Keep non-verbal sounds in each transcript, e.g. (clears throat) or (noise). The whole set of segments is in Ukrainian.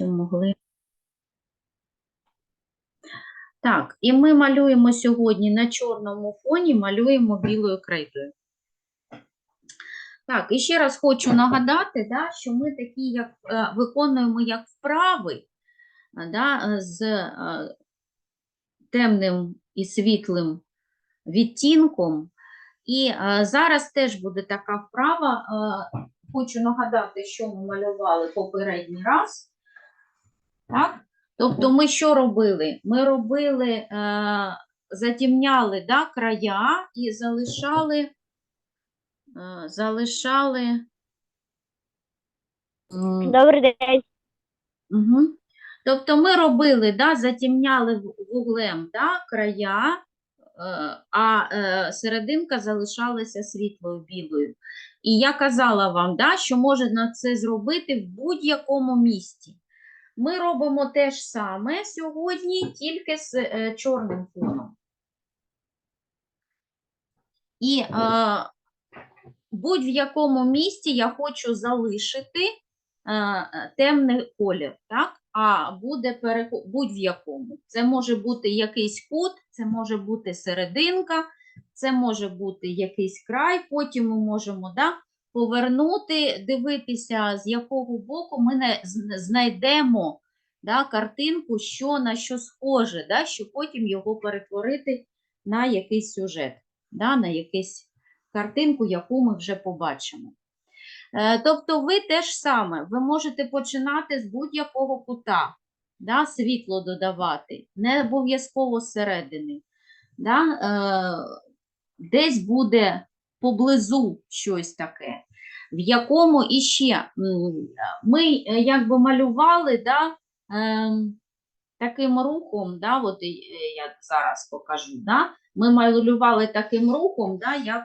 могли. Так, і ми малюємо сьогодні на чорному фоні, малюємо білою крейдою. Так, і ще раз хочу нагадати, да, що ми такі, як е, виконуємо як вправи да, з е, темним і світлим відтінком. І е, зараз теж буде така вправа. Хочу нагадати, що ми малювали попередній раз. Так? Тобто ми що робили? Ми робили, е, затемняли да, края і залишали, е, залишали Добрий день. Угу. Тобто ми робили, да, затемняли в- вуглем да, края, е, а е, серединка залишалася світлою білою. І я казала вам, да, що можна це зробити в будь-якому місці. Ми робимо те ж саме сьогодні, тільки з е, чорним фоном. І е, будь-в якому місці я хочу залишити е, темний колір, так? А буде переход будь-в якому. Це може бути якийсь кут, це може бути серединка, це може бути якийсь край. Потім ми можемо да, повернути, дивитися, з якого боку ми не знайдемо да, картинку, що на що схоже, да, щоб потім його перетворити на якийсь сюжет, да, на якусь картинку, яку ми вже побачимо. Е, Тобто ви теж саме, ви можете починати з будь-якого кута, да, світло додавати, не обов'язково зсередини. Да, е, десь буде поблизу щось таке, в якому іще ми е, якби малювали да, ем, таким рухом, да, от е, я зараз покажу, да, ми малювали таким рухом, да, як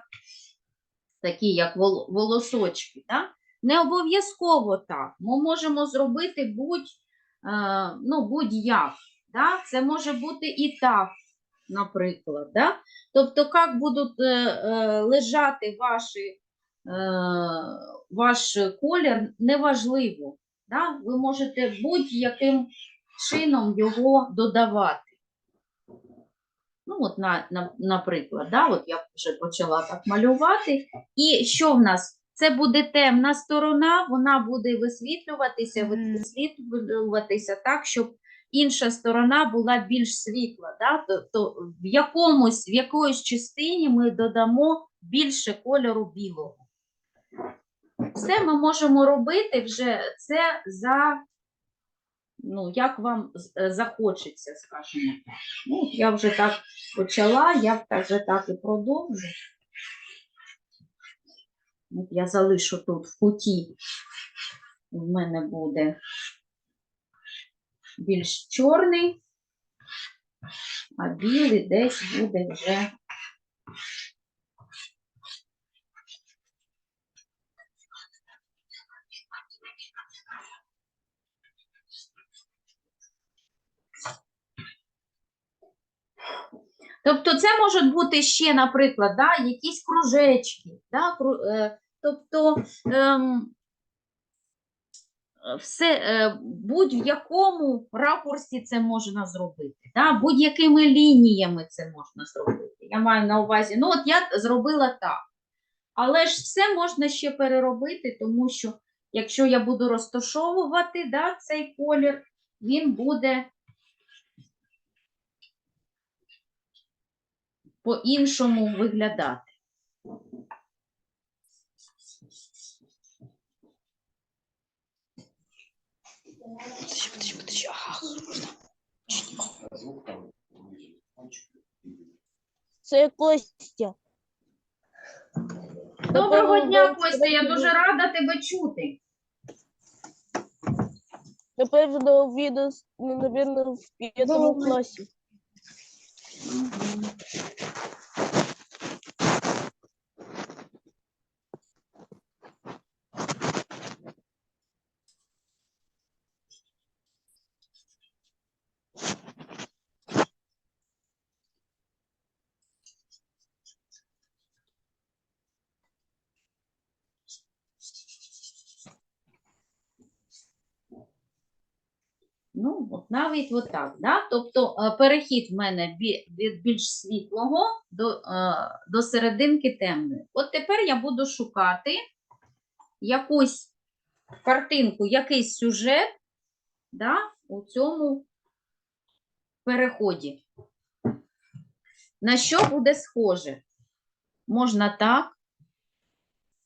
такі, як волосочки. Да? Не обов'язково так. Ми можемо зробити будь, е, будь-як. Да? Це може бути і так, наприклад. Да? Тобто, як будуть е, е, лежати ваші, е, ваш колір, неважливо. Да? Ви можете будь-яким чином його додавати. Ну, от, на, на, наприклад, да, от я вже почала так малювати. І що в нас? Це буде темна сторона, вона буде висвітлюватися, висвітлюватися так, щоб інша сторона була більш світла. Да? Тобто в, якомусь, в якоїсь частині ми додамо більше кольору білого. Все ми можемо робити вже це за, ну, як вам е, захочеться, скажімо так. Ну, я вже так почала, я вже так і продовжу. Я залишу тут в куті. В мене буде більш чорний, а білий десь буде вже. Тобто це можуть бути ще, наприклад, да, якісь кружечки. Да, кру- е, тобто ем, все, е, будь-в якому ракурсі це можна зробити. Да, будь-якими лініями це можна зробити. Я маю на увазі, ну от я зробила так. Але ж все можна ще переробити, тому що якщо я буду розташовувати да, цей колір, він буде по-іншому виглядати. Це Костя. Доброго дня, Костя, я дуже рада тебе чути. Напевно, відео, ну, напевно, в п'ятому класі. Ну, от навіть отак, да? Тобто е, перехід в мене від більш світлого до, е, до серединки темної. От тепер я буду шукати якусь картинку, якийсь сюжет да, у цьому переході. На що буде схоже? Можна так,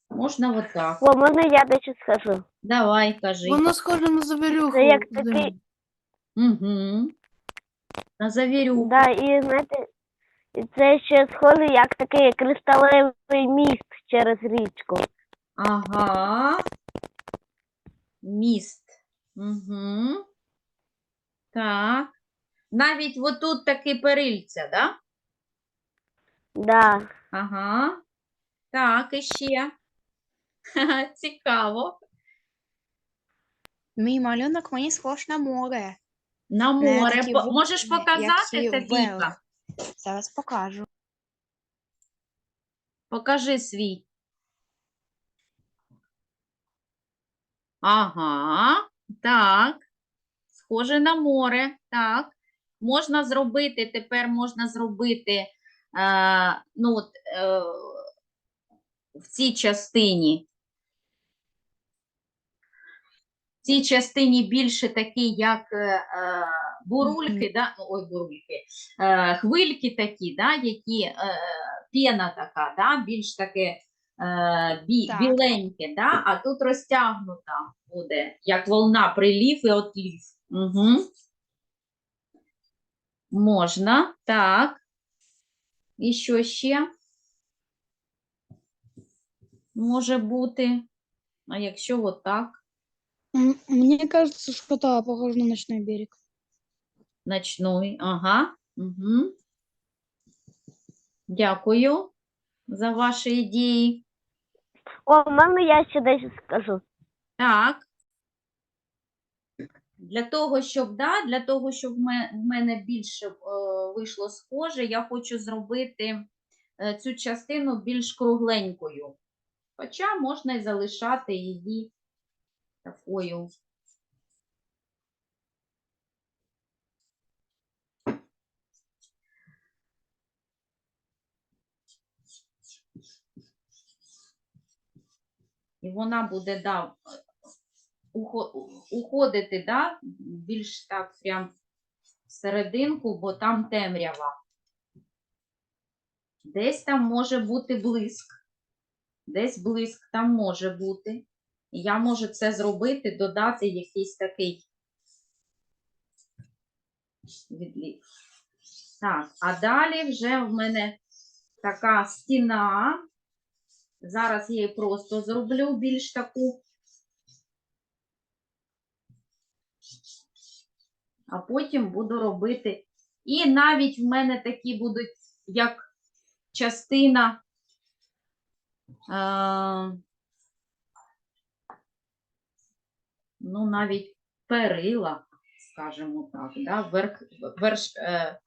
можна отак. О, можна я дещо скажу? Давай, кажи. Воно схоже на завірюху. Це як такий, Угу. На завірю. да, і знаєте, і це ще схоже як такий кришталевий міст через річку. Ага. Міст. Угу. Так. Навіть отут такі перильця, да? Да. Ага. Так, і ще. Ха-ха, (laughs) Цікаво. Мій малюнок мені схож на море. На море. такі По- Можеш як показати, ці Софійка? вели. Зараз покажу. Покажи свій. Ага, так. Схоже на море. Так. Можна зробити, тепер можна зробити, е, ну, от, е, в цій частині. В цій частині більше такі, як е, е, бурульки, да? ну, ой, бурульки, е, хвильки такі, да? які е, пена така, да? більш таке е, бі, Так. біленьке, да? а тут розтягнута буде, як волна прилів і отлів. Угу. Можна, так. І що ще? Може бути. А якщо отак, Мне кажется, что да, похоже на ночной берег. ночной, ага. Угу. Дякую за ваші ідеї. О, можна я ще дещо скажу? Так. Для того, щоб, да, для того, щоб в в мене більше е, вийшло схоже, я хочу зробити е, цю частину більш кругленькою. Хоча можна і залишати її такою. І вона буде да, уходити да, більш так прям в серединку, бо там темрява. Десь там може бути блиск. Десь блиск там може бути. Я можу це зробити, додати якийсь такий відлік. Так, а далі вже в мене така стіна. Зараз я її просто зроблю більш таку. А потім буду робити. І навіть в мене такі будуть, як частина. Е, ну, навіть перила, скажімо так, да? Верх, верш, е,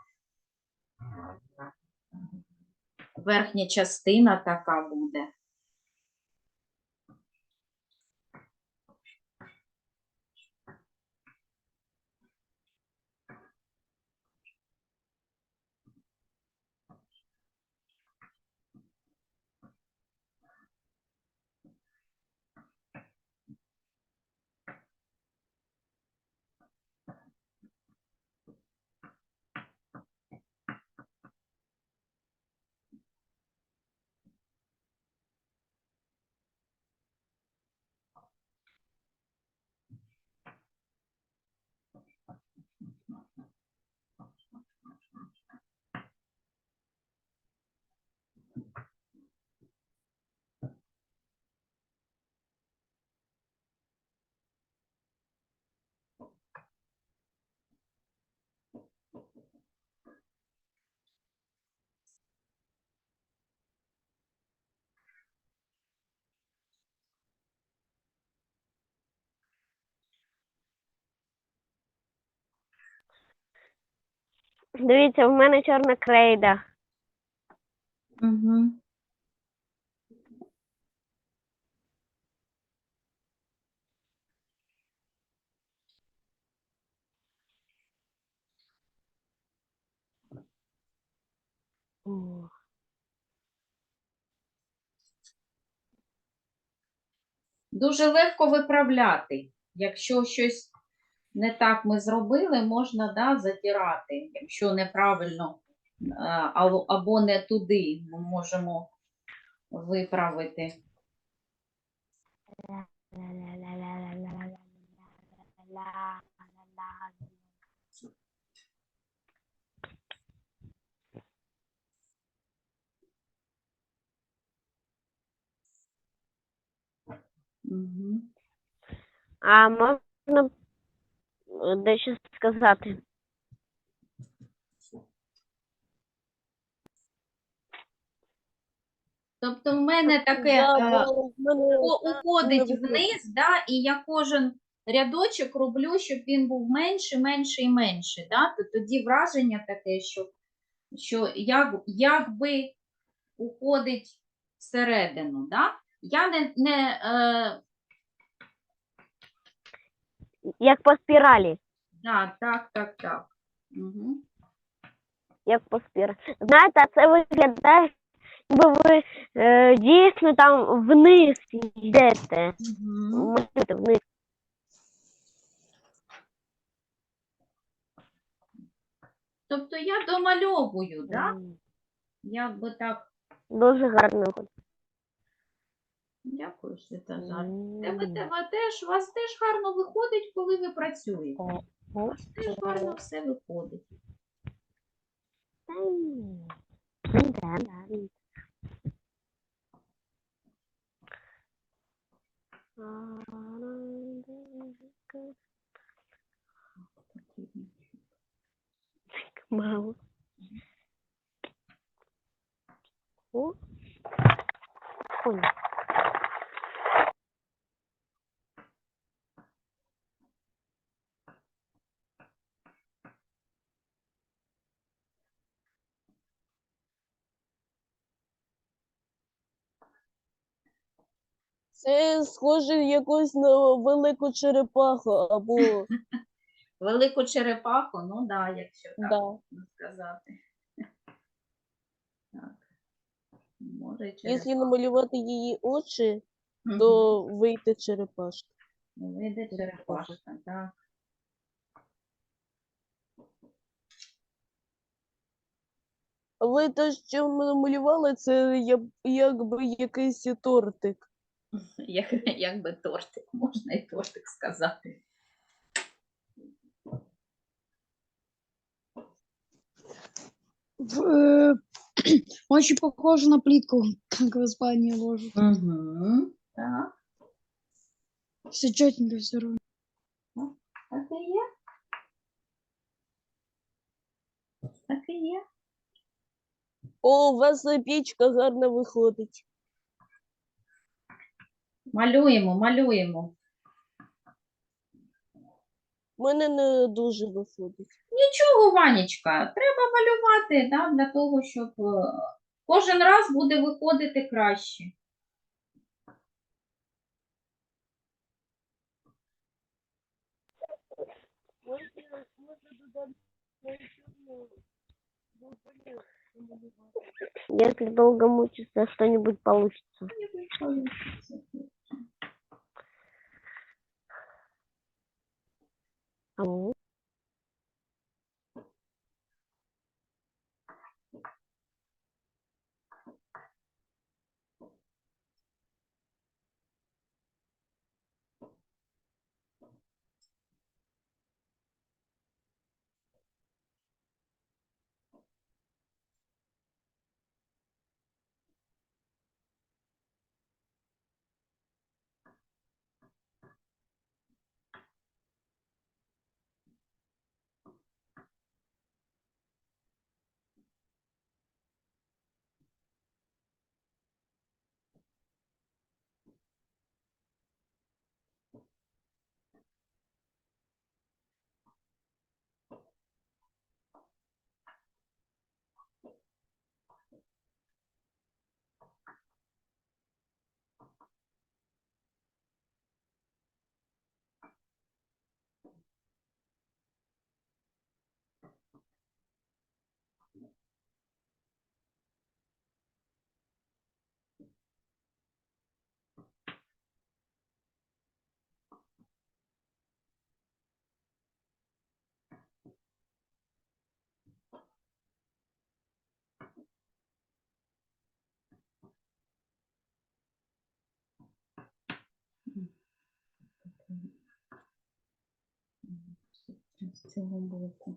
верхня частина така буде. Дивіться, в мене чорна крейда. Угу. Дуже легко виправляти, якщо щось не так ми зробили, можна да, затирати, якщо неправильно е, або не туди ми можемо виправити. А можна дещо сказати? Тобто в мене таке е, уходить вниз, да, і я кожен рядочок роблю, щоб він був менше, менше і менше. Да? То тоді враження таке, що, що як, якби уходить всередину. Да? Я не, не е, Як по спіралі. да, так, так, так. Угу. Як по спіралі. Знаєте, це виглядає, ніби ви е, дійсно там вниз йдете. Угу. Вниз. Тобто я домальовую, да? М, як би так. Дуже гарно. Дякую, Святозар. Тебе, теж, у вас теж гарно виходить, коли ви працюєте. У вас теж гарно все виходить. Мало. О. Ой. Це схоже якось на велику черепаху або (laughs) Велику черепаху, ну да, якщо так да. можна сказати. (laughs) Так. Може, Якщо намалювати її очі, то вийде черепашка. Вийде черепашка, так. Але те, що ми намалювали, це якби якийсь тортик. (laughs) Як, як би тортик, можна і тортик сказати. В- э, (clears throat) Очень похоже на плитку, (clears throat) как в Испании ложат. Угу. Так, Все четенько, все равно. так і є. Так і є. О, у вас пічка гарно виходить. Малюємо, малюємо. У мене не дуже виходить. Нічого, Ванечка, треба малювати да, для того, щоб е, кожен раз буде виходити краще. Если долго мучиться, что-нибудь получится. Ау. З цього боку.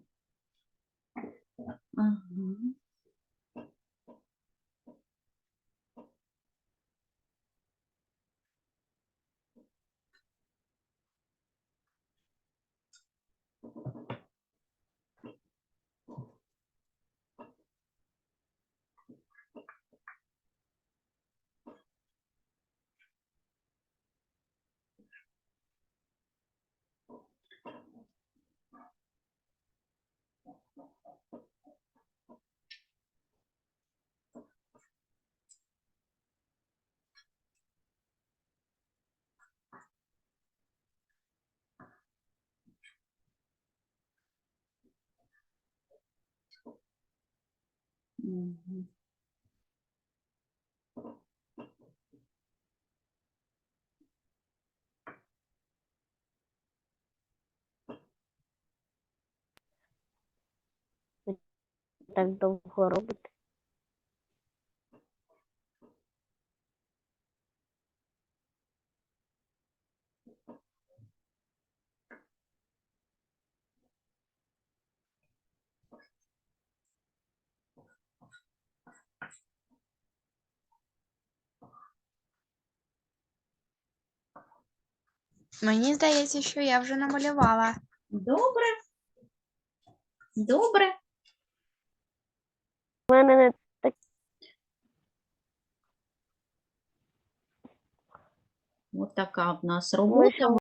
Мгм. Так довго робите. Мені здається, що я вже намалювала. Добре. Добре. У мене не От така в нас робота.